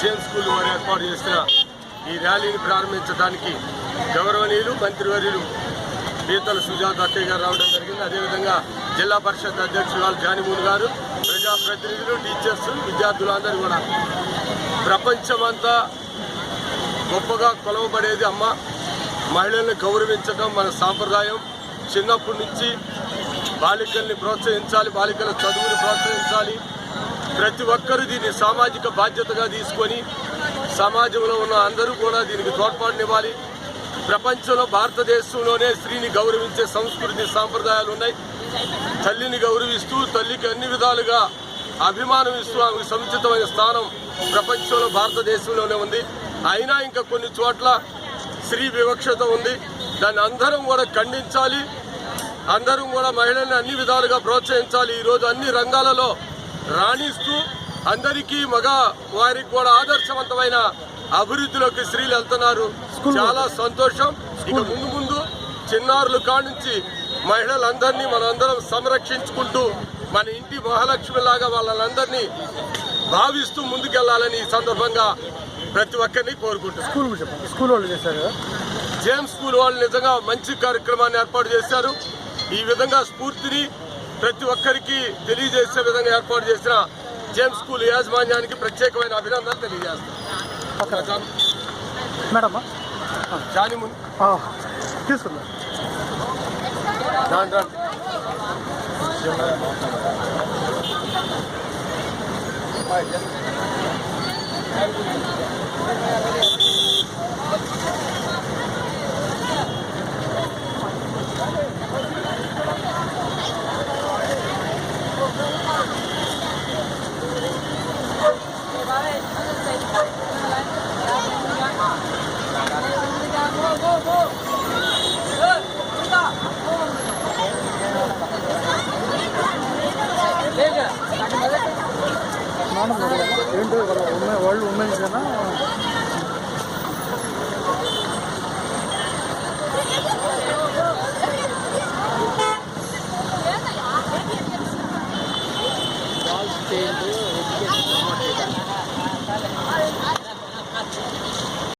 James school వారు ఏర్పాటు చేసిన ఈ ర్యాలీని ప్రారంభించడానికి గౌరవనీయులు మంత్రివర్యులు పీతల సుజాత అక్కయ్య గారు రావడం జరిగింది. అదేవిధంగా జిల్లా పరిషత్ అధ్యక్షురాలు జానిమూన్ గారు ప్రజాప్రతినిధులు టీచర్స్ విద్యార్థులందరూ కూడా. ప్రపంచమంతా గొప్పగా కొలవబడేది అమ్మ. మహిళల్ని గౌరవించడం మన సాంప్రదాయం. చిన్నప్పటి నుంచి బాలికల్ని ప్రోత్సహించాలి బాలికల చదువుని ప్రోత్సహించాలి. ప్రతి ఒక్కరూ దీన్ని సామాజిక బాధ్యతగా తీసుకొని సమాజంలో ఉన్న అందరూ కూడా దీనికి తోడ్పాటునివ్వాలి ప్రపంచంలో భారతదేశంలోనే స్త్రీని గౌరవించే సంస్కృతి సాంప్రదాయాలు ఉన్నాయి. తల్లిని గౌరవిస్తూ తల్లికి అన్ని విధాలుగా అభిమానం ఇస్తూ ఆమెకు సముచితమైన స్థానం ప్రపంచంలో భారతదేశంలోనే ఉంది. అయినా ఇంకా కొన్ని చోట్ల స్త్రీ వివక్షత ఉంది. దాన్ని అందరం కూడా ఖండించాలి. అందరం కూడా మహిళల్ని అన్ని విధాలుగా ప్రోత్సహించాలి. ఈరోజు అన్ని రంగాలలో రాణిస్తూ అందరికీ మగ వారికి కూడా ఆదర్శవంతమైన అభివృద్ధిలోకి స్త్రీలు వెళ్తున్నారు. చాలా సంతోషం. ఇక ముందు ముందు చిన్నారుల కానుంచి మహిళలందరినీ మనందరం సంరక్షించుకుంటూ మన ఇంటి మహాలక్ష్మి లాగా వాళ్ళందరినీ భావిస్తూ ముందుకెళ్ళాలని ఈ సందర్భంగా ప్రతి ఒక్కరిని కదా? జేమ్స్ స్కూల్ వాళ్ళు నిజంగా మంచి కార్యక్రమాన్ని ఏర్పాటు చేశారు. ఈ విధంగా స్ఫూర్తిని ప్రతి ఒక్కరికి తెలియజేసే విధంగా ఏర్పాటు చేసిన జేమ్స్ స్కూల్ యాజమాన్యానికి ప్రత్యేకమైన అభినందనలు తెలియజేస్తాం. జాని ముందు తీసుకుందాం. రాండి, రాండి. నాన్న ఏంటో వాళ్ళ ఉమెన్ వాళ్ళు